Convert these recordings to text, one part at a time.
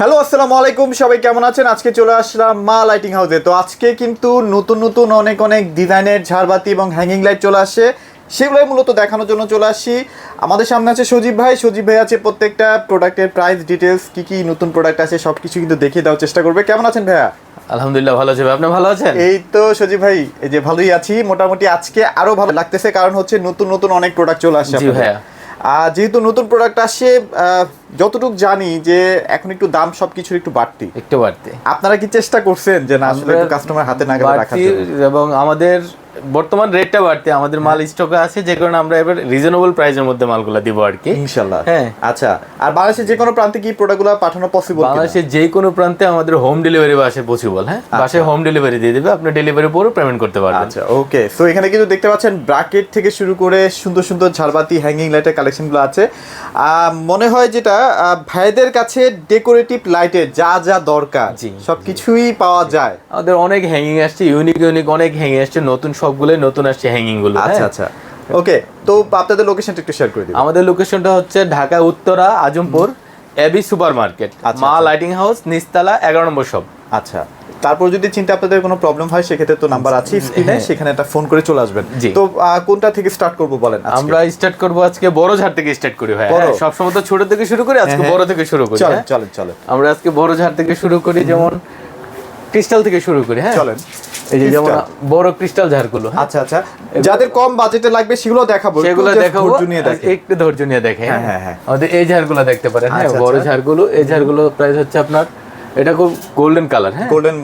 Hello আসসালামু আলাইকুম সবাই কেমন আছেন? আজকে চলে আসলাম মা লাইটিং হাউসে তো আজকে কিন্তু নতুন নতুন অনেক অনেক ডিজাইনের ঝাড়বাতি এবং হ্যাঙ্গিং লাইট চলে আসে। সেগুলোই মূলত দেখানোর জন্য চলে আসি। আমাদের সামনে আছে সজীব ভাই। সজীব ভাই আছে প্রত্যেকটা প্রোডাক্টের প্রাইস ডিটেলস কি কি নতুন প্রোডাক্ট আছে সব কিছু কিন্তু দেখিয়ে দেওয়ার চেষ্টা করবে। কেমন আছেন ভাইয়া? আলহামদুলিল্লাহ ভালো আছে। আপনি ভালো আছেন? এই তো সজীব ভাই এই যে ভালোই আছি। মোটামুটি আজকে আরও ভালো লাগতেছে কারণ হচ্ছে নতুন নতুন অনেক প্রোডাক্ট চলে আসছে ভাইয়া। আর যেহেতু নতুন প্রোডাক্ট আসছে আহ, যতটুকু জানি যে এখন একটু দাম সবকিছুর একটু বাড়তি। একটু বাড়তে। আপনারা কি চেষ্টা করছেন যে না আসলে কাস্টমার হাতে রাখার বাড়তি জন্য? এবং আমাদের বর্তমান রেটটা বাড়তে আমাদের মাল স্টকে আছে যে কারণে আমরা এবার রিজনেবল প্রাইসের মধ্যে মালগুলো দিব আর কি। ইনশাল্লাহ হ্যাঁ। আচ্ছা আর বাংলাদেশের যে কোনো প্রান্তে কি প্রোডাক্টগুলো পাঠানো পসিবল বাংলাদেশের যে কোনো প্রান্তে আমাদের হোম ডেলিভারি বাসে পসিবল হ্যাঁ? বাসে হোম ডেলিভারি দিয়ে দেবে আপনি ডেলিভারি পরে পেমেন্ট করতে পারবেন। আচ্ছা ওকে সো এখানে কিন্তু দেখতে পাচ্ছেন ব্রাকেট থেকে শুরু করে সুন্দর সুন্দর ঝাড়বাতি হ্যাঙ্গিং লাইটের কালেকশনগুলো আছে। মনে হয় যেটা ভাইদের কাছে ডেকোরেটিভ লাইটের যা যা দরকার সবকিছুই পাওয়া যায়। আমাদের অনেক হ্যাঙ্গিং আসছে ইউনিক ইউনিক অনেক হ্যাঙ্গিং আসছে নতুন সবগুলোই নতুন আসছে হ্যাঙ্গিংগুলো আচ্ছা হ্যাঁ। আচ্ছা ওকে তো আপনাদের লোকেশনটা একটু শেয়ার করে দিন আমাদের লোকেশনটা হচ্ছে Dhaka Uttara Azampur A B super market আচ্ছা, মা আচ্ছা। লাইটিং হাউস নিস্তালা এগারো নম্বর শপ আচ্ছা তারপর যদি চিন্তা আপনাদের কোনো প্রবলেম হয় সেক্ষেত্রে তো নাম্বার আছে স্ক্রিনে হ্যাঁ। সেখানে একটা ফোন করে চলে আসবেন তো কোনটা থেকে স্টার্ট করব বলেন আমরা স্টার্ট করব আজকে বড় ঝাড় থেকে স্টার্ট করি ভাই? হ্যাঁ, সবসময় তো ছোট থেকে শুরু করি আজকে হ্যাঁ, বড় থেকে শুরু করি চলেন। চলেন চলেন আমরা আজকে বড় ঝাড় থেকে শুরু করি যেমন ক্রিস্টাল থেকে শুরু করি হ্যাঁ চলেন। এই যে যেমন বড় ক্রিস্টাল ঝাড়গুলো হ্যাঁ। আচ্ছা আচ্ছা যাদের কম বাজেটে লাগবে সেগুলো দেখাবো সেগুলো দেখাবো ধৈর্য নিয়ে দেখেন। একটু ধৈর্য নিয়ে দেখে হ্যাঁ, হ্যাঁ। আমাদের এই ঝাড়গুলো দেখতে পারেন হ্যাঁ আচ্ছা, বড় আচ্ছা। ঝাড়গুলো এই ঝাড়গুলো প্রাইস হচ্ছে আপনার এটা খুব গোল্ডেন কালার হ্যাঁ? গোল্ডেন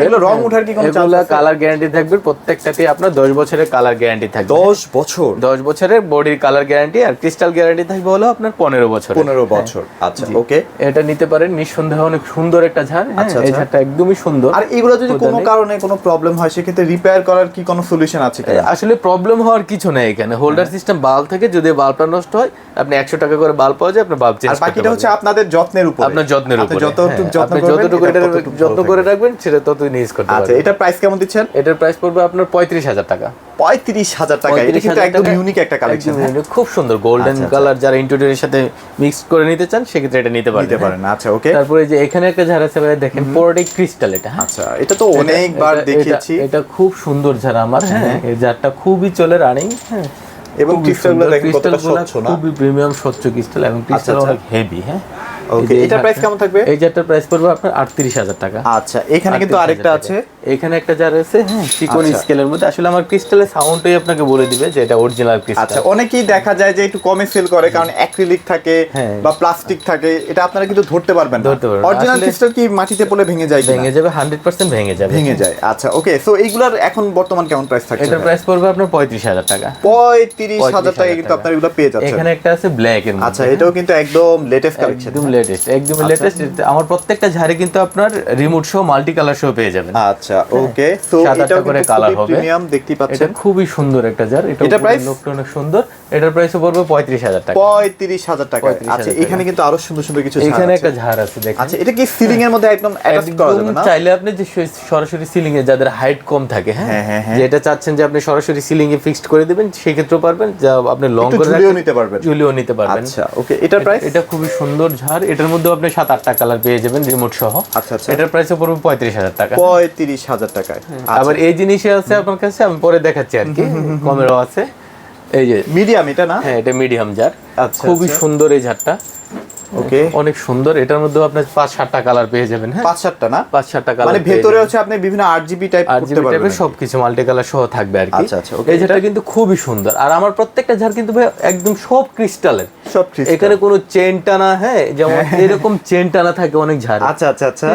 এগুলো রং। ওঠার কি কোনো চান্স এগুলা কালার গ্যারান্টি থাকবে প্রত্যেকটাতে আপনার দশ বছরের কালার গ্যারান্টি থাকবে। 10 বছর? দশ বছরের বডির কালার গ্যারান্টি আর ক্রিস্টাল গ্যারান্টি থাকবে হলো আপনার পনেরো বছর 15 বছর। আচ্ছা ওকে এটা নিতে পারেন নিঃসন্দেহে অনেক সুন্দর একটা ঝাড় হ্যাঁ, আচ্ছা, এই আচ্ছা। ঝাড়টা একদমই সুন্দর। আর এগুলো যদি কোনো কারণে কোনো প্রবলেম হয় সেক্ষেত্রে রিপেয়ার করার কি কোনো সলিউশন আছে কি আসলে প্রবলেম হওয়ার কিছু নেই এখানে। হোল্ডার সিস্টেম বাল্ব থেকে যদি বাল্বটা নষ্ট হয় আপনি একশো টাকা করে বাল্ব পাওয়া যায় আপনি বাল্ব চেঞ্জ আর বাকিটা হচ্ছে আপনাদের যত্নের উপর। আপনার যত্নের উপরে যতটুকু হ্যাঁ, যত্ন যতটুকু এটা যত্ন করে রাখবেন সেটা ততই নিউজ করতে আচ্ছা পারবেন। প্রাইস কেমন দিচ্ছেন? এটার প্রাইস পড়বে আপনার পঁয়ত্রিশ হাজার টাকা। পঁয়ত্রিশ হাজার টাকা এটা কিন্তু একদম ইউনিক একটা কালেকশন খুব সুন্দর গোল্ডেন আচ্ছা, আচ্ছা। কালার যারা ইন্টেরিয়রের সাথে মিক্স করে নিতে চান সেক্ষেত্রে এটা নিতে পারেন নিতে পারেন আচ্ছা ওকে তারপরে যে এখানে একটা ঝাড় আছে দেখেন পুরোটাই ক্রিস্টাল এটা হ্যাঁ। আচ্ছা এটা তো অনেকবার দেখেছি এটা- খুব সুন্দর ঝাড় আমার হ্যাঁ। এই ঝাড়টা খুবই চলে রানিং হ্যাঁ। এবং ক্রিস্টালগুলো। দেখেন কতটা স্বচ্ছ না? খুবই প্রিমিয়াম স্বচ্ছ ক্রিস্টাল এবং ক্রিস্টাল আচ্ছা। অনেক হেভি হ্যাঁ। যে এটার প্রাইস কেমন থাকবে? এই ঝাড়টার প্রাইস পড়বে আপনার আটত্রিশ হাজার টাকা। আচ্ছা এখানে কিন্তু আরেকটা আছে। এখানে একটা জার আছে হ্যাঁ চিকন আচ্ছা। স্কেলের মধ্যে। আসলে আমার ক্রিস্টালের সাউন্ডটাই আপনাকে বলে দিবে যে এটা অরিজিনাল ক্রিস্টাল আচ্ছা অনেকেই দেখা যায় যে একটু কমে সেল করে কারণ অ্যাক্রিলিক থাকে হ্যাঁ। বা প্লাস্টিক থাকে এটা আপনারা কিন্তু ধরতে পারবেন ধরতে পারবেন অরিজিনাল ক্রিস্টাল কি মাটিতে পড়লে ভেঙে যায় ভেঙে যাবে হান্ড্রেড পার্সেন্ট ভেঙে যাবে। ভেঙে যায়। আচ্ছা ওকে সো এইগুলার এখন বর্তমান কেমন প্রাইস থাকছে? এটার প্রাইস পড়বে আপনার পঁয়ত্রিশ হাজার টাকা। পঁয়ত্রিশ হাজার টাকা কিন্তু আপনারা এগুলো পেয়ে যাচ্ছেন। এখানে একটা আছে ব্ল্যাক এর আচ্ছা এটাও কিন্তু একদম লেটেস্ট কালেকশন একদম লেটেস্ট একদম আচ্ছা। লেটেস্ট আমার প্রত্যেকটা ঝাড়ে কিন্তু আপনার remote show multi colour show পেয়ে যাবেন। আচ্ছা ওকে সো আটটা এটাও করে খুবই হবে। প্রিমিয়াম দেখতেই এটা খুবই সুন্দর একটা ঝাড় এটা price? লোকটা অনেক সুন্দর। এটার প্রাইস পড়বে পঁয়ত্রিশ হাজার টাকা। পঁয়ত্রিশ হাজার টাকা। আচ্ছা এখানে কিন্তু আরও সুন্দর সুন্দর কিছু এখানে একটা আছে। ঝাড় আছে দেখেন। আচ্ছা এটা কি সিলিং এর মধ্যে একদম অ্যাটাচ করা যাবে না? চাইলে আপনি যে সরাসরি সিলিং এ যাদের হাইট কম থাকে হ্যাঁ, হ্যাঁ হ্যাঁ, হ্যাঁ। চাচ্ছেন যে আপনি সরাসরি সিলিং এ ফিক্সড করে দিবেন সেই ক্ষেত্রেও পারবেন। যা আপনি লং করে নিতে পারবেন। ঝুলিয়েও নিতে পারবেন। আচ্ছা ওকে এটার প্রাইস এটা খুবই সুন্দর ঝাড়। এটার মধ্যে আপনি সাত আটটা কালার পেয়ে যাবেন রিমোট সহ। আচ্ছা, আচ্ছা। এটার প্রাইস পড়বে পঁয়ত্রিশ হাজার টাকা। পঁয়ত্রিশ হাজার টাকায়। আচ্ছা। আবার এই জিনিসে আছে আপনার কাছে আমি পরে দেখাচ্ছি আর কি। কমেরও আছে। এই যে মিডিয়াম এটা না? হ্যাঁ এটা মিডিয়াম জার আচ্ছা, খুবই আচ্ছা। সুন্দর এই ঝাড়টা। ওকে অনেক সুন্দর। এটার মধ্যে আপনার পাঁচ সাতটা কালার পেয়ে যাবেন হ্যাঁ? পাঁচ সাতটা না? পাঁচ সাতটা কালার মানে ভেতরে হচ্ছে আপনি বিভিন্ন আট জিবি টাইপ করতে পারবেন টাইপের সবকিছু মাল্টি কালার সহ থাকবে আর কি। আচ্ছা, আচ্ছা, এই কিন্তু খুবই সুন্দর। আর আমার প্রত্যেকটা ঝাড় কিন্তু ভাই একদম সব ক্রিস্টালের সব crystal। এখানে কোনো চেন টানা হ্যাঁ যেমন এরকম চেন টানা থাকে অনেক ঝাড়। আচ্ছা আচ্ছা আচ্ছা।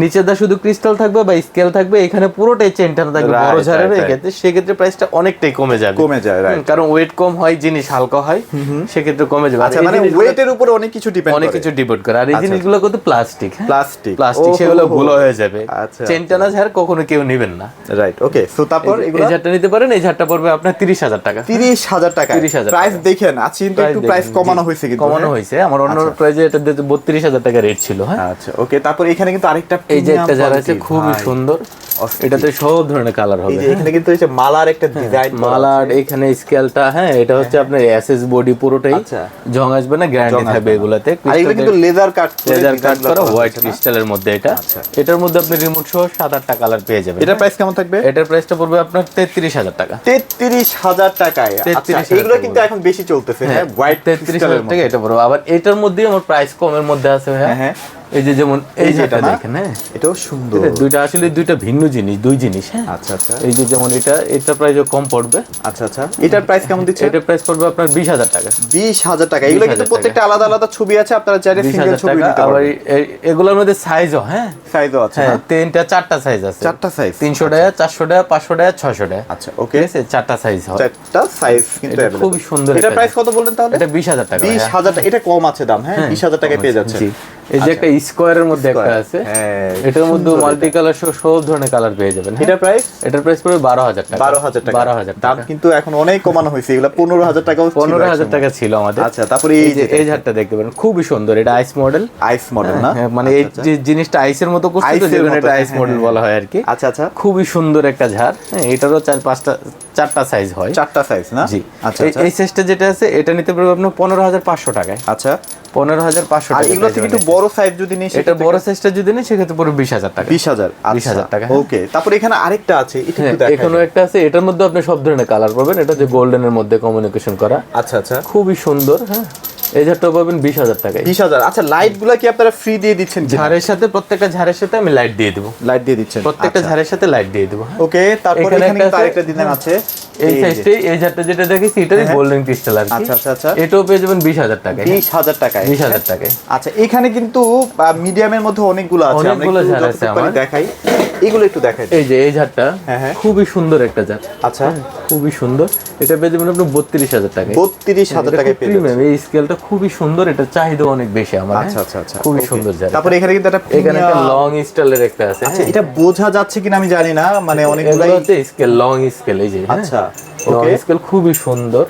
নিচে দা শুধু ক্রিস্টাল থাকবে বা স্কেল থাকবে এখানে পুরোটাই চেন টানা থাকবে বড় ঝাড়ের. ক্ষেত্রে সেক্ষেত্রে প্রাইসটা অনেকটাই কমে যাবে। কমে যায় কারণ ওয়েট কম হয় জিনিস হালকা হয় সেক্ষেত্রে কমে যাবে। আচ্ছা মানে ওয়েটের উপরে অনেক কিছু ডিপেন্ড অনেক কিছু ডিপোর্ট করে। আর এই জিনিসগুলো কিন্তু প্লাস্টিক প্লাস্টিক প্লাস্টিক সেগুলো গুলো হয়ে যাবে। আচ্ছা, চেন টানা ঝাড় কখনো কেউ নেবেন না। রাইট ওকে সো তারপর এই- এগুলো এই ঝাড়টা নিতে পারেন এই ঝাড়টা পড়বে আপনার তিরিশ হাজার টাকা। তিরিশ হাজার টাকা। 30,000 প্রাইস দেখেন আজকে কিন্তু একটু প্রাইস কমানো হয়েছে কিন্তু কমানো হ্যাঁ? হয়েছে। আমার অন্য প্রাইজে এটা বত্রিশ হাজার টাকা রেট ছিল হ্যাঁ? আচ্ছা ওকে তারপর এখানে কিন্তু আরেকটা এই যে একটা ঝাড় আছে খুবই সুন্দর। এটাতে সব ধরনের কালার হবে। এখানে কিন্তু যে মালার একটা ডিজাইন মালার এখানে স্কেলটা হ্যাঁ এটা হচ্ছে আপনার এসএস বডি পুরোটাই। আচ্ছা। জং আসবে না গ্যারান্টি থাকবে এগুলাতে। আর এগুলো কিন্তু লেজার কাট লেজার কাট করা হোয়াইট ক্রিস্টালের মধ্যে এটা। এটার মধ্যে আপনি রিমোট সহ সাত আটটা কালার পেয়ে যাবেন। এটার প্রাইস কেমন থাকবে? এটার প্রাইসটা পড়বে আপনার তেত্রিশ হাজার টাকা। তেত্রিশ হাজার টাকায়। আচ্ছা এগুলো কিন্তু এখন বেশি চলতেছে হ্যাঁ হোয়াইট তেত্রিশ হাজার টাকা এটা পড়বে। আবার এটার মধ্যেই আমার প্রাইস কমের মধ্যে আছে হ্যাঁ। হ্যাঁ হ্যাঁ। এই যে যেমন এই যেটা দেখেন হ্যাঁ? এটাও সুন্দর। দুইটা আসলে দুইটা ভিন্ন জিনিস দুই জিনিস হ্যাঁ? আচ্ছা আচ্ছা। এই যে যেমন এটা এটা প্রাইস কম পড়বে। আচ্ছা আচ্ছা। এটার প্রাইস কেমন দিচ্ছে? এটার প্রাইস পড়বে আপনার বিশ হাজার টাকা। বিশ হাজার টাকা। এগুলো কিন্তু প্রত্যেকটা আলাদা আলাদা ছবি আছে আপনারা চাইলে সিঙ্গেল ছবি নিতে পারবেন। এগুলোর মধ্যে সাইজও হ্যাঁ? সাইজও আছে হ্যাঁ তিনটা চারটা সাইজ আছে। চারটা সাইজ তিনশো টাকা চারশো টাকা পাঁচশো টাকা ছয়শো টাকা আচ্ছা ওকে চারটা সাইজ হয়। চারটা সাইজ কিন্তু এটা খুবই সুন্দর এটা প্রাইস কত বললেন তাহলে? এটা বিশ হাজার টাকা বিশ হাজার টাকা এটা কম আছে দাম হ্যাঁ? বিশ হাজার টাকায় পেয়ে যাচ্ছে এই যে একটা স্কোয়ারের মধ্যে একটা আছে। হ্যাঁ, এটার মধ্যে মাল্টি কালার সহ সব ধরনের কালার পেয়ে যাবেন। হ্যাঁ? এটার প্রাইস এটার প্রাইস পড়বে বারো হাজার টাকা। বারো হাজার টাকা। বারো হাজার দাম কিন্তু এখন অনেক কমানো হয়েছে। এগুলো পনেরো হাজার ছিল পনেরো হাজার টাকা ছিল আমাদের। আচ্ছা তারপরে এই যে এই ঝাড়টা দেখতে পারেন খুবই সুন্দর। এটা আইস মডেল আইস মডেল না? মানে এই যে জিনিসটা আইসের মতো করছে তো যেখানে মতো, এটা আইস হ্যাঁ, মডেল হ্যাঁ, বলা হয় আর কি। আচ্ছা আচ্ছা। খুবই সুন্দর একটা ঝাড়। হ্যাঁ এটারও চার পাঁচটা চারটা সাইজ হয়। চারটা সাইজ না? জি। আচ্ছা এই- আচ্ছা। এই সাইজটা যেটা আছে এটা নিতে পারবে আপনার পনেরো হাজার পাঁচশো টাকায়। আচ্ছা। পনেরো হাজার পাঁচশো টাকা এগুলো থেকে একটু বড় সাইজ যদি নিই এটা বড় সাইজটা যদি নেই সেক্ষেত্রে পুরো বিশ হাজার টাকা। বিশ হাজার 20,000 টাকা, হ্যাঁ। ওকে তারপরে এখানে আরেকটা আছে হ্যাঁ, এখানেও একটা আছে এটার মধ্যে আপনি সব ধরনের কালার পাবেন এটা যে গোল্ডেনের মধ্যে কমিউনিকেশন করা। আচ্ছা আচ্ছা। খুবই সুন্দর হ্যাঁ। এই ঝাড়টাও পাবেন বিশ হাজার টাকায়। বিশ হাজার। আচ্ছা লাইটগুলা কি আপনারা ফ্রি দিয়ে দিচ্ছেন ঝাড়ের সাথে প্রত্যেকটা ঝাড়ের সাথে আমি লাইট দিয়ে দেবো। লাইট দিয়ে দিচ্ছেন। প্রত্যেকটা ঝাড়ের সাথে লাইট দিয়ে দেবো হ্যাঁ। ওকে তারপরে এখানে আরেকটা ডিজাইন আছে। এই সাইজটাই এই ঝাড়টা যেটা দেখেছি এটাই গোল্ডেন ক্রিস্টাল আর আচ্ছা, আচ্ছা, আচ্ছা। এটাও পেয়ে যাবেন বিশ হাজার টাকায় বিশ হাজার টাকায়। বিশ হাজার টাকায়। আচ্ছা এখানে কিন্তু মিডিয়ামের মধ্যে অনেকগুলো আছে। অনেকগুলো ঝাড় আছে আমার। দেখাই। এগুলো একটু দেখাই এই যে এই ঝাড়টা হ্যাঁ, হ্যাঁ। খুবই সুন্দর একটা ঝাড়। আচ্ছা। খুবই সুন্দর। এটা পেয়ে যাবেন আপনি বত্রিশ হাজার টাকায়। বত্রিশ হাজার টাকায় পেয়ে premium, এই স্কেলটা খুবই সুন্দর এটা চাহিদা অনেক বেশি আমার আচ্ছা হ্যাঁ। আচ্ছা আচ্ছা খুবই সুন্দর ঝাড় তারপরে এখানে কিন্তু একটা এখানে একটা লং স্টাইলের একটা আছে আচ্ছা এটা বোঝা যাচ্ছে কিনা আমি জানি না মানে অনেকগুলাই হচ্ছে স্কেল লং স্কেল এই যে আচ্ছা ওকে। স্কেল খুবই সুন্দর।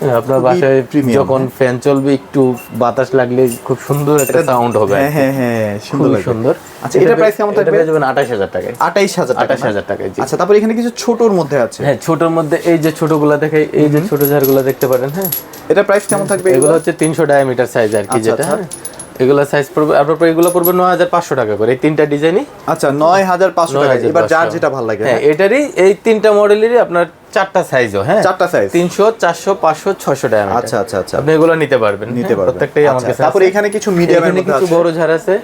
হ্যাঁ, আপনার বাসায় যখন ফ্যান চলবে একটু বাতাস লাগলে খুব সুন্দর একটা সাউন্ড হবে হ্যাঁ। হ্যাঁ হ্যাঁ সুন্দর সুন্দর। আচ্ছা এটা প্রাইস কেমন থাকবে? পেয়ে যাবেন আঠাশ হাজার টাকায়। আঠাইশ হাজার টাকা আঠাশ না? হাজার টাকায়। জি আচ্ছা তারপরে এখানে কিছু ছোটর মধ্যে আছে হ্যাঁ ছোটর মধ্যে এই যে ছোটগুলা দেখে এই যে ছোট ঝাড়গুলা দেখতে পারেন হ্যাঁ? এটা প্রাইস কেমন থাকবে এগুলো হচ্ছে তিনশো ডায়ামিটার সাইজ আর কি আচ্ছা, যেটা আচ্ছা। হ্যাঁ? এগুলো সাইজ পড়বে আপনার এগুলো পড়বে নয় হাজার পাঁচশো টাকা করে এই তিনটা ডিজাইনই আচ্ছা নয় হাজার পাঁচশো টাকা এবার যার যেটা ভালো লাগে হ্যাঁ এটারই এই তিনটা মডেলেরই আপনার চারটা সাইজও হ্যাঁ? চারটা সাইজ তিনশো চারশো পাঁচশো ছয়শো টাকা আচ্ছা আচ্ছা আচ্ছা। আপনি এগুলো নিতে পারবেন নিতে হ্যাঁ, পারবেন। প্রত্যেকটাই আমার আচ্ছা, কাছে তারপরে। এখানে কিছু মধ্যে কিছু বড় ঝাড় আছে।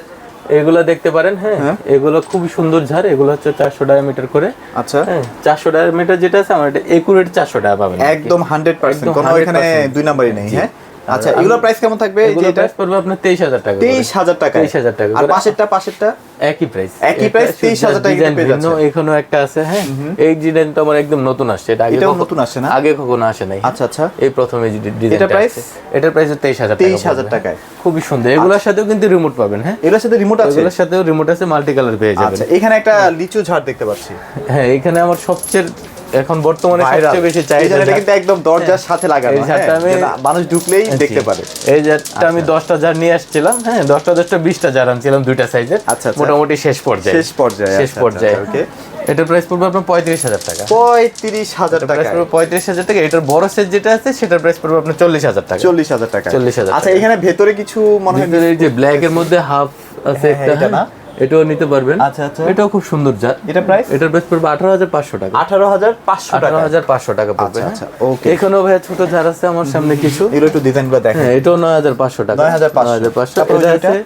এগুলো দেখতে পারেন হ্যাঁ? এগুলো খুবই সুন্দর ঝাড় এগুলো হচ্ছে চারশো ডায়ামিটার করে। আচ্ছা। হ্যাঁ চারশো ডায়ামিটার যেটা আছে আমার এটা একুরেট চারশো টাকা পাবেন একদম হান্ড্রেড পার্সেন্ট কোনো এখানে দুই নাম্বারই নেই হ্যাঁ? আচ্ছা এগুলোর প্রাইস কেমন থাকবে এটা প্রাইস পড়বে আপনার তেইশ হাজার টাকা করে। তেইশ হাজার টাকা 23,000 টাকা আর পাশেরটা পাশেরটা? একই প্রাইস একই price, 23,000 টাকা ডিজাইন পেয়ে ভিন্ন এখানেও একটা আছে হ্যাঁ? এই ডিজাইনটা আমার একদম নতুন আসছে। এটা আগে কখনো- নতুন আসছে না? আগে কখনো আসে নাই। আচ্ছা আচ্ছা। এই প্রথমে এই ডিজাইনটা এটা প্রাইস এটার প্রাইস তেইশ হাজার 23,000 টাকায়। খুবই সুন্দর। এগুলোর সাথেও কিন্তু রিমোট পাবেন হ্যাঁ? এগুলোর সাথে রিমোট আছে? এগুলোর সাথেও রিমোট আছে মাল্টি কালার পেয়ে যাবেন। আচ্ছা এখানে একটা লিচু ঝাড় দেখতে পাচ্ছি। হ্যাঁ এখানে আমার সবচেয়ে এখন বর্তমানে সবচেয়ে বেশি চাহিদা জায়গাটা কিন্তু একদম দরজার সাথে লাগানো। এই ঝাড়টা হ্যাঁ, আমি- মানুষ ঢুকলেই দেখতে পারে। এই জারটা আমি দশটা জার নিয়ে আসছিলাম হ্যাঁ দশটা দশটা বিশটা জার আনছিলাম দুইটা সাইজের। আচ্ছা, আচ্ছা। মোটামুটি শেষ পর্যায়ে। শেষ পর্যায়ে, শেষ আচ্ছা, পর্যায়ে আচ্ছা, okay। এটার প্রাইস পড়বে আপনার পঁয়ত্রিশ হাজার টাকা। পঁয়ত্রিশ হাজার টাকা পঁয়ত্রিশ হাজার টাকা। এটার বড় সাইজ যেটা আছে সেটার প্রাইস পড়বে আপনার চল্লিশ হাজার টাকা। চল্লিশ হাজার টাকা 40,000 আচ্ছা এখানে ভেতরে কিছু মনে হয় এই যে ব্ল্যাক এর মধ্যে হাফ আছে হ্যাঁ, একটা না? এটাও নিতে পারবেন। আচ্ছা, আচ্ছা। এটাও খুব সুন্দর জাত এটা প্রাইস এটার প্রাইস পড়বে আঠারো হাজার পাঁচশো টাকা। আঠারো হাজার পাঁচশো টাকা। হাজার পাঁচশো টাকা পড়বে আচ্ছা, হ্যাঁ। আচ্ছা, এখানেও ভাইয়া ছোট ঝাড় আছে আমার সামনে কিছু। এগুলো একটু ডিজাইনগুলো দেখেন। হ্যাঁ এটাও নয় হাজার পাঁচশো টাকা। 9,500 হাজার পাঁচশো। এটা ওইটা? আছে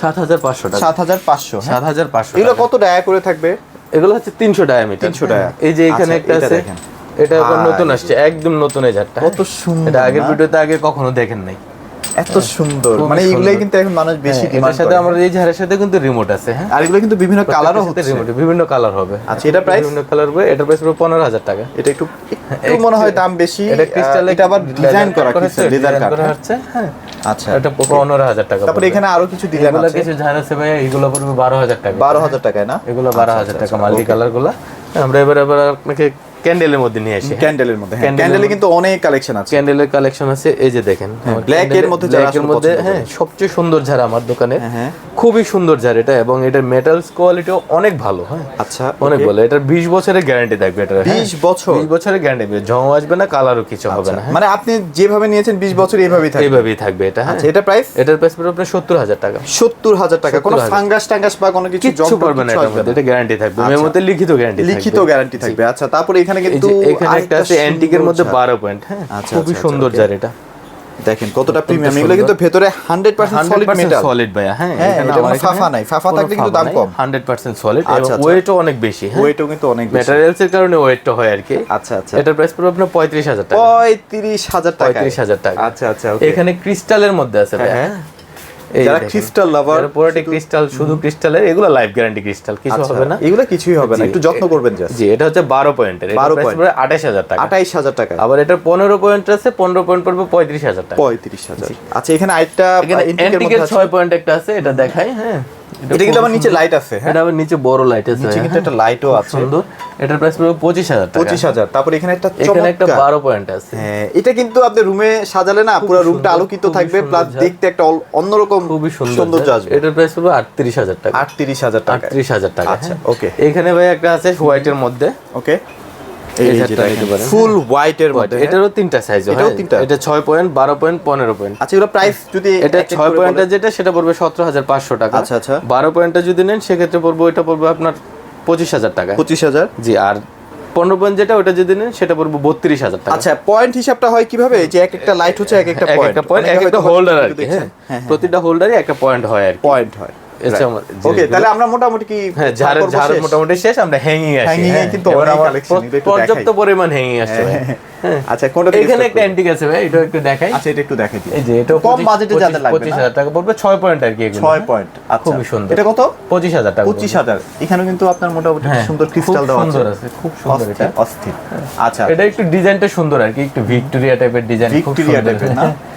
সাত হাজার পাঁচশো টাকা। সাত হাজার পাঁচশো হ্যাঁ? সাত হাজার পাঁচশো এগুলো। কত ডায়া করে থাকবে? এগুলো হচ্ছে তিনশো ডায়ামিটার। 300 ডায়া। এই যে এখানে আচ্ছা, একটা এটা আছে এটা নতুন আসছে একদম নতুন এই ঝাড়টা। কত সুন্দর এটা আগের? ভিডিওতে আগে কখনো দেখেন নাই। এত সুন্দর। মানে এগুলাই কিন্তু এখন মানুষ বেশি হ্যাঁ, ডিমান্ড সাথে করে। এই ঝাড়ের সাথে কিন্তু রিমোট আছে হ্যাঁ? আর এগুলো কিন্তু বিভিন্ন কালারও হচ্ছে। remote, বিভিন্ন কালার হবে। আচ্ছা, এটা price? বিভিন্ন কালার হবে এটার প্রাইস হবে পনেরো হাজার টাকা। এটা একটু একটু মনে হয় দাম বেশি এটা ক্রিস্টাল এটা আবার ডিজাইন করা ক্রিস্টাল লেজার কাট করা হচ্ছে হ্যাঁ। আচ্ছা। এটা পনেরো হাজার টাকা তারপরে এখানে আরও কিছু ডিজাইন আছে? কিছু ঝাড় আছে ভাই এগুলো পড়বে বারো হাজার টাকা। বারো হাজার টাকায় না? এগুলো বারো হাজার টাকা মাল্টি কালারগুলা। আমরা এবার এবার আপনাকে ক্যান্ডেলের মধ্যে নিয়ে আসি ক্যান্ডেলের মধ্যে হ্যাঁ। ক্যান্ডেলে কিন্তু অনেক কালেকশন আছে। ক্যান্ডেলের কালেকশন আছে এই যে দেখেন black এর মধ্যে যারা ব্ল্যাক এর মধ্যে হ্যাঁ সবচেয়ে সুন্দর ঝাড় আমার দোকানে হ্যাঁ, হ্যাঁ। খুবই সুন্দর জার এটা এবং এটার মেটালস কোয়ালিটিও অনেক ভালো হ্যাঁ। আচ্ছা অনেক ভালো এটার বিশ বছরের গ্যারান্টি থাকবে এটা বিশ বছর? বিশ বছরের গ্যারান্টি জং আসবে না কালারও কিছু হবে না হ্যাঁ। মানে আপনি যেভাবে নিয়েছেন বিশ বছর এইভাবেই থাকবে। এইভাবেই থাকবে এটা হ্যাঁ। আচ্ছা এটা প্রাইস এটার প্রাইস পড়বে আপনার সত্তর হাজার টাকা। সত্তর হাজার টাকা কোনো 70,000 ফাঙ্গাস টাঙ্গাস বা কোনো কিছু জং করবে না। এটা গ্যারান্টি থাকবে। এর আচ্ছা। মধ্যে লিখিত গ্যারান্টি লিখিত গ্যারান্টি থাকবে আচ্ছা তারপরে এখানে কিন্তু এখানে একটা আছে অ্যান্টিকের মধ্যে সুন্দর বারো পয়েন্ট হ্যাঁ? আচ্ছা, খুবই আচ্ছা, সুন্দর okay. জার এটা। দেখেন কতটা প্রিমিয়াম এগুলো কিন্তু ভেতরে hundred percent solid metal solid ভাইয়া হ্যাঁ হ্যাঁ, এটা কোনো ফাফা নাই। ফাফা থাকলে কিন্তু দাম কম। 100% সলিড আচ্ছা, এবং আচ্ছা। ওয়েটও অনেক বেশি হ্যাঁ? ওয়েটও কিন্তু অনেক বেশি। ম্যাটেরিয়ালস এর কারণে ওয়েটটা হয় আর কি। আচ্ছা আচ্ছা। এটার প্রাইস পড়বে আপনার পঁয়ত্রিশ হাজার টাকা। পঁয়ত্রিশ হাজার টাকা পঁয়ত্রিশ হাজার টাকা। আচ্ছা আচ্ছা. এখানে ক্রিস্টালের মধ্যে আছে ভাইয়া, হ্যাঁ, হ্যাঁ এই যারা দেখেন। crystal lover, ক্রিস্টাল শুধু ক্রিস্টালের এগুলো লাইফ গ্যারান্টি ক্রিস্টাল কিছু আচ্ছা, হবে না। এগুলো কিছুই হবে না একটু যত্ন করবেন জাস্ট জি এটা হচ্ছে বারো পয়েন্টের 12 12 পয়েন্ট। আঠাশ হাজার টাকা। আঠাইশ হাজার টাকা। আবার এটার পনেরো পয়েন্ট আছে পনেরো পয়েন্ট পড়বে পঁয়ত্রিশ হাজার টাকা। পঁয়ত্রিশ হাজার। আচ্ছা এখানে আরেকটা আছে। ছয় পয়েন্ট একটা আছে এটা দেখাই হ্যাঁ। এটা কিন্তু আবার নিচে লাইট আছে হ্যাঁ। এটা আবার নিচে বড় লাইট আছে নিচে কিন্তু হ্যাঁ। একটা লাইটও আছে। সুন্দর। এটার প্রাইস পড়বে পঁচিশ হাজার পঁচিশ হাজার। তারপর এখানে একটা এখানে একটা বারো পয়েন্ট আছে। হ্যাঁ এটা কিন্তু আপনি রুমে সাজালে না পুরো রুমটা আলোকিত থাকবে প্লাস দেখতে একটা অন্যরকম খুবই সুন্দর। আসবে। এটার প্রাইস পড়বে আটত্রিশ হাজার টাকা। আটত্রিশ হাজার টাকা আটত্রিশ হাজার টাকা আচ্ছা, হ্যাঁ। okay. এখানে ভাই একটা আছে হোয়াইটের মধ্যে। ওকে। ফুল হোয়াইটের মধ্যে হ্যাঁ? এটারও তিনটা সাইজ এটাও তিনটা? এটা পয়েন্ট বারো পয়েন্ট পনেরো পয়েন্ট আচ্ছা এগুলো প্রাইস যদি এটা যেটা সেটা পড়বে সতেরো হাজার পাঁচশো টাকা। আচ্ছা, আচ্ছা। পয়েন্টটা যদি নেন সেক্ষেত্রে পড়বে ওইটা পড়বে আপনার পঁচিশ হাজার টাকা। পঁচিশ হাজার? জি আর পনেরো পয়েন্ট যেটা ওটা যদি নেন সেটা পড়ব বত্রিশ হাজার টাকা। আচ্ছা পয়েন্ট হিসাবটা হয় কীভাবে? যে এক একটা লাইট হচ্ছে এক একটা এক পয়েন্ট একটা পয়েন্ট এক একটা হোল্ডার আর কি হ্যাঁ। প্রতিটা হোল্ডারই একটা পয়েন্ট হয় আর পয়েন্ট হয়। ওকে তাহলে আমরা মোটামুটি কি হ্যাঁ ঝাড়ের ঝাড় মোটামুটি শেষ আমরা হ্যাঙ্গিং আসি Hanging এ হ্যাঁ। কিন্তু অনেক আমার collection, এটা একটু পর্যাপ্ত পরিমাণ হ্যাঙ্গিং আসছে হ্যাঁ। আচ্ছা কোনটা এখানে একটা অ্যান্টিক আছে ভাই এটা একটু দেখাই। আচ্ছা এটা একটু দেখাই দিই। এই যে এটা কম বাজেটে যাদের লাগবে পঁচিশ না? হাজার টাকা পড়বে ছয় পয়েন্ট আর কি এগুলো ছয় পয়েন্ট আচ্ছা। সুন্দর। এটা কত? টাকা এখানেও কিন্তু আপনার মোটামুটি হ্যাঁ, সুন্দর খুব ক্রিস্টাল দেওয়া সুন্দর আছে। আছে, খুব সুন্দর এটা। অস্থির। আচ্ছা। এটা একটু ডিজাইনটা সুন্দর আর কি একটু ভিক্টোরিয়া টাইপের ডিজাইন খুব ভিক্টোরিয়া টাইপের না? সুন্দর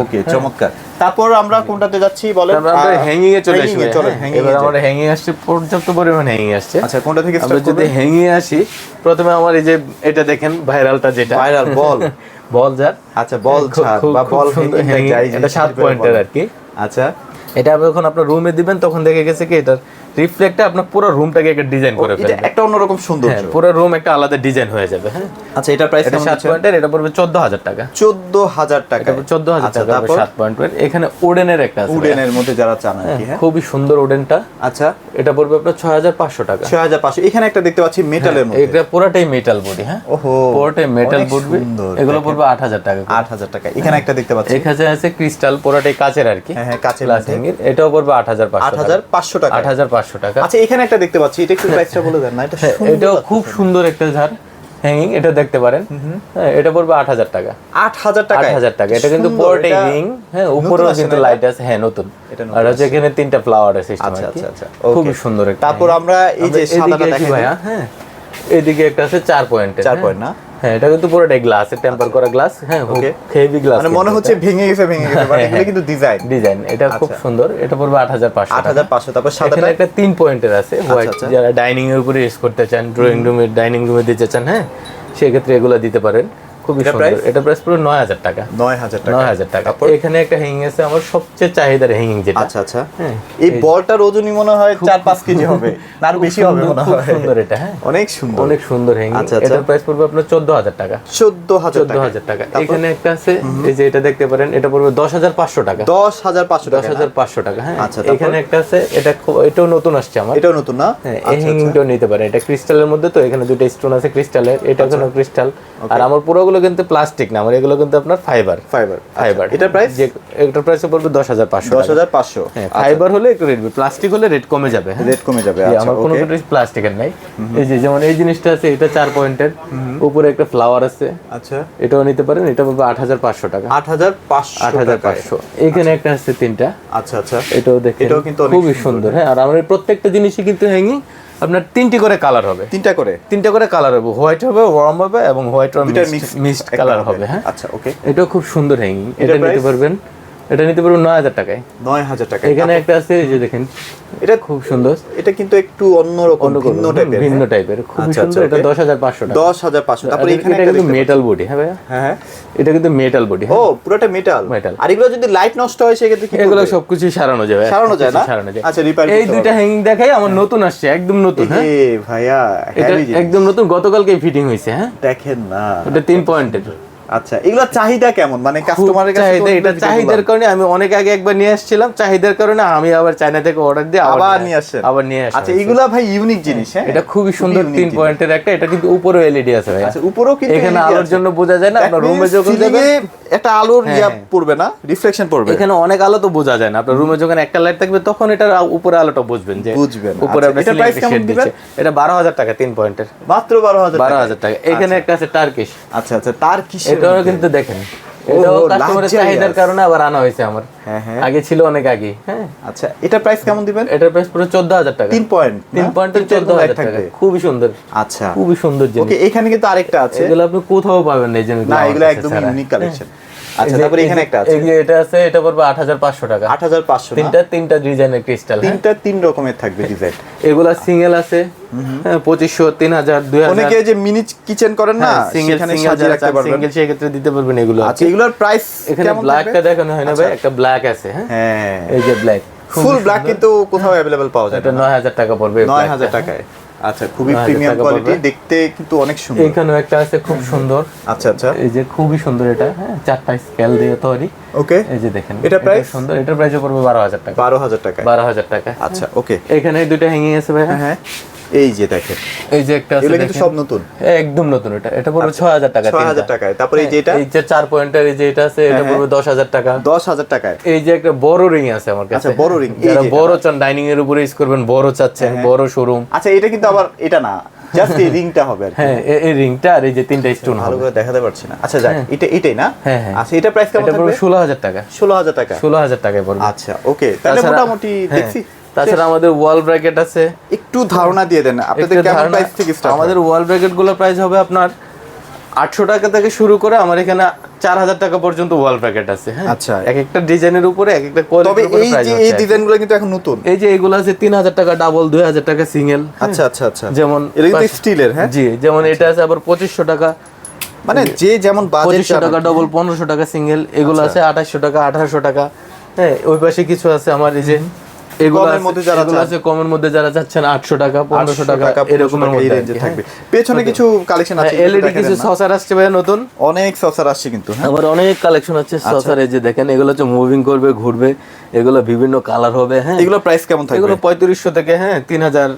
ওকে চমৎকার। তারপর আমরা কোনটাতে যাচ্ছি বলেন? আমরা হ্যাঙ্গিং এ চলে আসি হ্যাঁ। এবার। আমার হ্যাঙ্গিং আসছে পর্যাপ্ত পরিমাণ হ্যাঙ্গিং আসছে। আচ্ছা কোনটা থেকে আমরা যদি হ্যাঙ্গিং আসি প্রথমে আমার এই যে এটা দেখেন ভাইরালটা যেটা। ভাইরাল বল। বল যার। আচ্ছা বল ছাড় বা বল যাই এটা জিনিস সাত পয়েন্টের বলেন। আর কি। আচ্ছা। এটা যখন আপনার রুমে দিবেন তখন দেখে গেছে কি এটার রিফ্লেক্টটা আপনার পুরো রুমটাকে একটা ডিজাইন করে এটা ফেলবে। একটা অন্যরকম সৌন্দর্য। হ্যাঁ পুরো রুম একটা আলাদা ডিজাইন হয়ে যাবে হ্যাঁ? আচ্ছা এটা প্রাইস এটা সাত পয়েন্টের এটা পড়বে চোদ্দ হাজার টাকা। চোদ্দ হাজার টাকা এটা চোদ্দ হাজার আচ্ছা টাকা তারপর? সাত পয়েন্টের এখানে ওডেনের একটা আছে উডেনের মধ্যে যারা চান আর কি হ্যাঁ খুবই সুন্দর ওডেনটা আচ্ছা। এটা পড়বে আপনার ছয় হাজার পাঁচশো টাকা। ছয় হাজার পাঁচশো। এখানে একটা দেখতে পাচ্ছি মেটালের মধ্যে। এটা পুরোটাই মেটাল বডি হ্যাঁ? ওহো পুরোটাই মেটাল বডি সুন্দর, এগুলো পড়বে আট হাজার টাকা করে। আট হাজার টাকা। এখানে একটা দেখতে পাচ্ছি। এখানে আছে ক্রিস্টাল পুরোটাই কাচের আর কি। হ্যাঁ হ্যাঁ গ্লাস এটাও পড়বে আট হাজার আট হাজার পাঁচশো টাকা আট হাজার পাঁচশো টাকা। আচ্ছা এখানে একটা দেখতে পাচ্ছি এটা একটু প্রাইসটা বলে দেন না এটা হ্যাঁ, এটাও খুব সুন্দর একটা ঝাড় হ্যাঙ্গিং এটা দেখতে পারেন। হ্যাঁ এটা পড়বে আট হাজার টাকা। আট হাজার আট হাজার টাকা এটা কিন্তু পুরোটাই রিং হ্যাঁ উপরেও কিন্তু লাইট আছে হ্যাঁ নতুন। আর হচ্ছে এখানে তিনটা ফ্লাওয়ার আছে আচ্ছা আচ্ছা আচ্ছা খুবই সুন্দর তারপর আমরা এই যে সাদাটা ভাইয়া হ্যাঁ এদিকে একটা আছে চার পয়েন্টের চার point না? হ্যাঁ এটা কিন্তু পুরোটাই গ্লাস টেম্পার করা গ্লাস হ্যাঁ ওকে হেভি গ্লাস মানে মনে হচ্ছে ভেঙে গেছে ভেঙে গেছে বাট এগুলো কিন্তু ডিজাইন ডিজাইন এটা খুব আচ্ছা। সুন্দর এটা পড়বে আট হাজার পাঁচশো আট হাজার পাঁচশো তারপর এখানে সাদাটা একটা তিন পয়েন্টের আছে হোয়াইট আচ্ছা। যারা ডাইনিং এর উপরে ইউজ করতে চান ড্রয়িং রুমে ডাইনিং রুমে দিতে চান হ্যাঁ সেক্ষেত্রে এগুলো দিতে পারেন। খুবই সুন্দর। এটা প্রাইস পুরো নয় হাজার টাকা। নয় হাজার টাকা। নয় হাজার টাকা। এখানে একটা হ্যাঙ্গিং আছে আমার সবচেয়ে চাহিদার হ্যাঙ্গিং যেটা। আচ্ছা আচ্ছা। হ্যাঁ, এই বলটার ওজনই মনে হয় চার পাঁচ কেজি হবে বেশি হবে মনে হয়। সুন্দর এটা হ্যাঁ। অনেক সুন্দর। অনেক সুন্দর হ্যাঙ্গিং আচ্ছা, আচ্ছা। এটার প্রাইস পড়বে আপনার চোদ্দ হাজার টাকা। টাকা। টাকা। এখানে একটা আছে এই যে এটা দেখতে পারেন এটা পড়বে দশ হাজার পাঁচশো টাকা। দশ হাজার পাঁচশো দশ টাকা হাজার পাঁচশো টাকা হ্যাঁ। আচ্ছা, এখানে একটা আছে এটা এটাও নতুন আসছে আমার। এটাও নতুন না? হ্যাঁ এই আচ্ছা, হ্যাঙ্গিংটাও নিতে পারেন। এটা ক্রিস্টালের মধ্যে তো এখানে দুটো স্টোন আছে ক্রিস্টালের এটা আচ্ছা। কোনো ক্রিস্টাল আর আমার পুরোগুলো কিন্তু প্লাস্টিক না আমার এগুলো কিন্তু আপনার ফাইবার ফাইবার ফাইবার এটা প্রাইস যে এটার প্রাইস পড়বে দশ হাজার পাঁচশো দশ হাজার পাঁচশো। হ্যাঁ ফাইবার হলে একটু রেট প্লাস্টিক হলে রেট কমে যাবে হ্যাঁ? রেট কমে যাবে আচ্ছা আমার কোনো কিছু প্লাস্টিকের নাই। এই যে যেমন এই জিনিসটা আছে এটা চার পয়েন্টের। উপরে একটা ফ্লাওয়ার আছে। আচ্ছা। এটাও নিতে পারেন এটা পড়বে আট হাজার পাঁচশো টাকা। আট হাজার পাঁচশো আট হাজার পাঁচশো। এখানে একটা আছে তিনটা। আচ্ছা আচ্ছা। এটাও দেখে এটাও কিন্তু খুবই সুন্দর। হ্যাঁ আর আমার প্রত্যেকটা জিনিসই কিন্তু হ্যাঙ্গিং আপনার তিনটি করে কালার হবে। তিনটা করে? তিনটা করে কালার হবে। হোয়াইট হবে ওয়ার্ম হবে এবং হোয়াইট মিক্সড কালার হবে হ্যাঁ? আচ্ছা ওকে এটাও খুব সুন্দর হ্যাঙ্গিং এটা নিতে পারবেন। এটা নিতে পারবেন নয় হাজার টাকায়। নয় হাজার টাকা এখানে একটা আছে এই যে দেখেন এটা খুব সুন্দর। এটা কিন্তু একটু অন্যরকম অন্য ভিন্ন টাইপের ভিন্ন টাইপের খুব আচ্ছা, সুন্দর আচ্ছা, এটা। দশ হাজার পাঁচশো টাকা। দশ হাজার পাঁচশো তারপরে এখানে এটা একটা কিন্তু মেটাল বডি হ্যাঁ ভাইয়া? হ্যাঁ হ্যাঁ। এটা কিন্তু মেটাল বডি ও পুরোটা মেটাল Metal। আর এগুলো যদি লাইট নষ্ট হয় সেক্ষেত্রে কি এগুলো? সবকিছু সারানো যাবে সারানো যায় না? সারানো যায়। আচ্ছা, repair এই দুইটা হ্যাঙ্গিং দেখাই আমার নতুন আসছে একদম নতুন হ্যাঁ? ভাইয়া একদম নতুন গতকালকে ফিটিং হয়েছে হ্যাঁ? দেখেন না। এটা তিন পয়েন্টের আচ্ছা এগুলো চাহিদা কেমন? মানে কাস্টমারের কাছে চাহিদা এটা চাহিদার কারণে আমি অনেক আগে একবার নিয়ে আসছিলাম চাহিদার কারণে আমি আবার চায়না থেকে অর্ডার দিয়ে আবার নিয়ে আসছি আবার নিয়ে আসছি আচ্ছা এগুলা ভাই ইউনিক জিনিস হ্যাঁ? এটা খুবই সুন্দর তিন পয়েন্টের একটা এটা কিন্তু উপরে এলইডি আছে ভাই আচ্ছা উপরেও কিন্তু এখানে আলোর জন্য বোঝা যায় না আপনার রুমে যখন যাবেন একটা আলোর ইয়া হ্যাঁ। পড়বে না? রিফ্লেকশন পড়বে। এখানে অনেক আলো তো বোঝা যায় না। আপনার রুমে যখন একটা লাইট থাকবে তখন এটার উপরে আলোটা বুঝবেন যে বুঝবেন। উপরে আচ্ছা, price একটা কেমন দিবেন? এটা বারো হাজার টাকা তিন পয়েন্টের মাত্র বারো হাজার বারো হাজার টাকা। এখানে একটা আছে টার্কিশ আচ্ছা আচ্ছা তার কিসের এটাও কিন্তু দেখেন। এটাও কাস্টমারের চাহিদার কারণে আবার আনা হয়েছে আমার। হ্যাঁ হ্যাঁ। আগে ছিল অনেক আগে হ্যাঁ। আচ্ছা এটা প্রাইস কেমন দিবেন? এটার প্রাইস পুরো চোদ্দ হাজার টাকা। তিন পয়েন্ট তিন পয়েন্টের চোদ্দ হাজার টাকা। খুবই সুন্দর। আচ্ছা। খুবই সুন্দর জিনিস। ওকে এখানে কিন্তু আরেকটা আছে। এগুলো আপনি কোথাও পাবেন না এই জিনিসগুলো না এগুলো একদম ইউনিক কালেকশন এই আচ্ছা তারপরে এখানে একটা আছে। এটা আছে এটা পড়বে আট হাজার পাঁচশো টাকা। আট হাজার পাঁচশো তিনটা তিনটা ডিজাইনের ক্রিস্টাল তিনটা তিন রকমের থাকবে ডিজাইন। এগুলা সিঙ্গেল আছে হ্যাঁ অনেকে যে মিনি কিচেন করেন না সিঙ্গেল সিঙ্গেল সাজিয়ে রাখতে পারবেন। সিঙ্গেল সেক্ষেত্রে দিতে পারবেন এগুলো। আচ্ছা এগুলোর প্রাইস এখানে ব্ল্যাকটা দেখানো হয় না ভাই একটা ব্ল্যাক আছে হ্যাঁ? হ্যাঁ। এই যে ব্ল্যাক ফুল ব্ল্যাক কিন্তু কোথাও অ্যাভেলেবল পাওয়া যায় এটা না। নয় হাজার টাকা পড়বে এই নয় blackটা। হাজার টাকায়। আচ্ছা খুবই 9,000 প্রিমিয়াম কোয়ালিটি দেখতে কিন্তু অনেক সুন্দর। এখানেও একটা আছে খুব সুন্দর। আচ্ছা আচ্ছা। এই যে খুবই সুন্দর এটা হ্যাঁ চারটা স্কেল দিয়ে তৈরি। ওকে। এই যে দেখেন এটা প্রাইস সুন্দর এটার প্রাইস পড়বে বারো হাজার টাকা। বারো হাজার টাকা বারো হাজার টাকা আচ্ছা ওকে। এখানে দুইটা হ্যাঙ্গিং আছে ভাই হ্যাঁ। এই যে দেখেন। এই যে একটা আছে কিন্তু সব নতুন? একদম নতুন এটা। এটা পড়বে ছয় হাজার টাকা ছয় হাজার তিনটা। টাকায়। তারপরে এই যে এটা এই যে চার পয়েন্টের এই যে এটা আছে এটা হ্যাঁ, পড়বে দশ হাজার টাকা। দশ হাজার টাকায়। এই যে একটা বড় রিং আছে আমার কাছে। আচ্ছা, বড় এই যারা বড় চান ডাইনিং এর উপরে ইউজ করবেন বড় চাচ্ছেন বড় শোরুম আচ্ছা এটা কিন্তু আবার এটা না জাস্ট এই রিংটা হবে আর হ্যাঁ এই রিংটা আর এই যে তিনটা স্টোন ভালো করে দেখাতে পারছি না। আচ্ছা যাক এটা এটাই না? হ্যাঁ, হ্যাঁ। আচ্ছা এটা প্রাইস কেমন থাকবে? ষোলো হাজার টাকা। ষোলো হাজার টাকা। ষোলো হাজার টাকায় পড়বে। আচ্ছা ওকে তাহলে মোটামুটি হ্যাঁ, দেখছি। তাছাড়া আমাদের ওয়াল ব্র্যাকেট আছে। একটু ধারণা দিয়ে দেন আপনাদের কেমন প্রাইস থেকে স্টার্ট আমাদের ওয়াল ব্র্যাকেটগুলো প্রাইস হবে আপনার আটশো টাকা থেকে শুরু করে আমার এখানে চার হাজার টাকা পর্যন্ত ওয়াল ব্র্যাকেট আছে হ্যাঁ? আচ্ছা। এক একটা ডিজাইনের উপরে এক একটা তবে এই যে এই ডিজাইনগুলো কিন্তু এখন নতুন। এই যে এগুলো আছে তিন হাজার টাকা ডাবল দুই হাজার টাকা সিঙ্গেল আচ্ছা আচ্ছা আচ্ছা। যেমন স্টিলের হ্যাঁ? জি যেমন এটা আছে আবার পঁচিশশো টাকা। মানে যে যেমন পঁচিশশো টাকা ডবল পনেরোশো টাকা সিঙ্গেল এগুলো আচ্ছা। আছে আঠাশশো টাকা আঠারোশো টাকা হ্যাঁ? ওই পাশে কিছু আছে আমার এই যে কমের মধ্যে যারা এগুলো আছে কমের মধ্যে যারা চাচ্ছেন আটশো টাকা পনেরোশো টাকা এরকমের মধ্যে আর কি, হ্যাঁ। থাকবে পেছনে কিছু কালেকশন আছে এলইডি কিছু সসার আসছে ভাই নতুন? অনেক সসার আসছে কিন্তু হ্যাঁ। আবার অনেক কালেকশন আছে সসার এই যে দেখেন এগুলো হচ্ছে মুভিং করবে ঘুরবে এগুলো বিভিন্ন কালার হবে হ্যাঁ। এগুলো প্রাইস কেমন থাকবে? এগুলো পঁয়ত্রিশশো থেকে হ্যাঁ তিন হাজার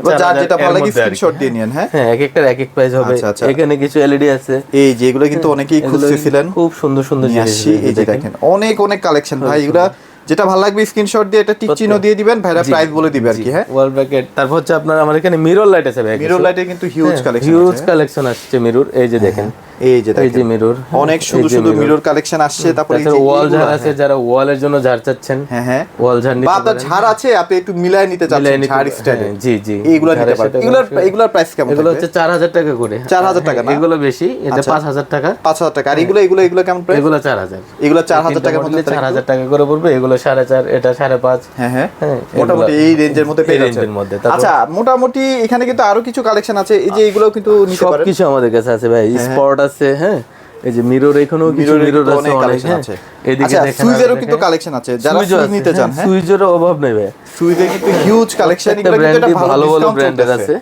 এবার যার যেটা ভালো লাগে স্ক্রিনশট দিয়ে নিন হ্যাঁ। হ্যাঁ এক একটার এক এক প্রাইস হবে। আচ্ছা, আচ্ছা। এখানে কিছু এলইডি আছে। এই যে এগুলো কিন্তু অনেকেই খুঁজতেছিলেন। খুব সুন্দর সুন্দর জিনিস এই যে দেখেন। অনেক অনেক কালেকশন ভাই এগুলা যেটা ভালো লাগবে স্ক্রিনশট দিয়ে একটা টিক চিহ্ন দিয়ে দিবেন ভাইরা প্রাইস বলে দিবে আর কি হ্যাঁ? ওয়াল ব্র্যাকেট তারপর হচ্ছে আপনার আমার এখানে মিরর লাইট আছে ভাই মিরর লাইটে কিন্তু হিউজ কালেকশন হিউজ কালেকশন আসছে মিরর এই যে দেখেন। এই যে এই যে মিরর অনেক সুন্দর সুন্দর মিরর কালেকশন আসছে তারপরে এই যে ওয়াল ঝাড় আছে যারা ওয়ালের জন্য ঝাড় চাচ্ছেন হ্যাঁ হ্যাঁ। ওয়াল ঝাড় বা নিতে আপনার পারেন। ঝাড় আছে আপনি একটু মিলায় নিতে চাচ্ছেন ঝাড় স্টাইলে হ্যাঁ, জি জি। এইগুলো নিতে পারেন। সাথে এগুলোর এগুলোর প্রাইস কেমন এগুলো হচ্ছে চার হাজার টাকা করে। 4,000 টাকা না? এগুলো বেশি এটা আচ্ছা। পাঁচ হাজার টাকা। পাঁচ হাজার টাকা। আর এগুলো এগুলো এগুলো কেমন প্রাইস এগুলো চার হাজার। এগুলো চার হাজার টাকার মধ্যে চার হাজার টাকা করে পড়বে এগুলো সাড়ে চার এটা সাড়ে পাঁচ। হ্যাঁ হ্যাঁ। হ্যাঁ, মোটামুটি এই রেঞ্জের মধ্যে পেয়ে যাচ্ছেন। মধ্যে। আচ্ছা মোটামুটি এখানে কিন্তু আরও কিছু কালেকশন আছে এই যে এগুলো কিন্তু নিতে পারেন। সবকিছু আমাদের কাছে আছে ভাই স্পট আছে হ্যাঁ? এই যে মিরর এখানেও কিছু মিরর আছে অনেক হ্যাঁ? আছে। এদিকে আচ্ছা দেখেন সুইজেরও কিন্তু কালেকশন আছে। যারা সুইজ নিতে চান হ্যাঁ, হ্যাঁ সুইজেরও অভাব নেই ভাই। সুইজে কিন্তু হিউজ কালেকশন এগুলো কিন্তু ভালো ভালো ব্র্যান্ডের আছে।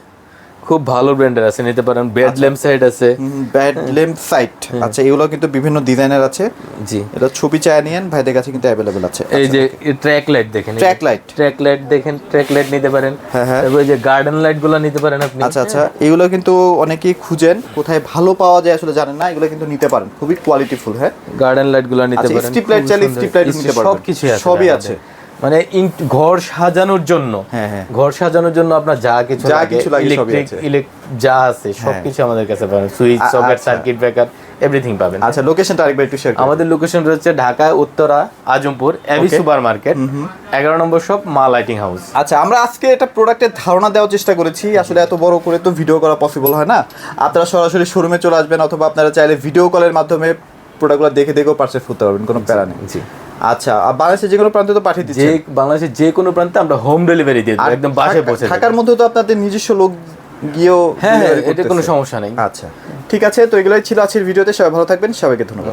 খুব ভালো ব্র্যান্ডের আছে নিতে পারেন। বেড ল্যাম্প সাইড আছে। ব্যাড লেম্প সাইট আচ্ছা এগুলো কিন্তু বিভিন্ন ডিজাইনের আছে। জি। এটা ছবি চায় নিয়েন ভাইদের কাছে কিন্তু অ্যাভেলেবেল আছে। এই যে ট্র্যাক লাইট দেখেন ট্র্যাক লাইট ট্র্যাক লাইট দেখেন ট্র্যাক লাইট নিতে পারেন। হ্যাঁ, হ্যাঁ। তারপর যে গার্ডেন লাইটগুলো নিতে পারেন আপনি। আচ্ছা আচ্ছা এগুলো কিন্তু অনেকেই খুঁজেন কোথায় ভালো পাওয়া যায় আসলে জানেন না এগুলো কিন্তু নিতে পারেন। খুবই কোয়ালিটিফুল হ্যাঁ? গার্ডেন লাইটগুলো নিতে আচ্ছা, পারেন। light খুবই চাইলে light ও নিতে পারবেন। সবকিছুই আছে সবই আছে। মানে ঘর সাজানোর জন্য। হ্যাঁ, হ্যাঁ। ঘর সাজানোর জন্য আপনার যা কিছু যা কিছু লাগে ইলেকট্রিক যা আছে সবকিছু আমাদের কাছে পাবেন। Switch socket. Circuit breaker everything পাবেন। আচ্ছা লোকেশনটা আরেকবার একটু শেয়ার আমাদের লোকেশন রয়েছে Dhaka Uttara Azampur A B. Super market এগারো নম্বর শপ মা লাইটিং হাউস আচ্ছা আমরা আজকে এটা প্রোডাক্টের ধারণা দেওয়ার চেষ্টা করেছি। আসলে এত বড় করে তো ভিডিও করা পসিবল হয় না। আপনারা সরাসরি শোরুমে চলে আসবেন অথবা আপনারা চাইলে ভিডিও কলের মাধ্যমে প্রোডাক্টগুলো দেখে দেখেও পারচেস করতে পারবেন কোনো প্যারা নেই। জি। আচ্ছা আর বাংলাদেশের যে কোনো প্রান্তে তো পাঠিয়ে যে বাংলাদেশের যে কোনো প্রান্তে আমরা হোম ডেলিভারি দিয়ে একদম বাসায় পৌঁছে। ঢাকার মধ্যে তো আপনাদের নিজস্ব লোক গিয়েও হ্যাঁ হ্যাঁ এটা কোনো সমস্যা নেই। আচ্ছা ঠিক আছে তো এগুলোই ছিল আজকের ভিডিওতে সবাই ভালো থাকবেন সবাইকে ধন্যবাদ।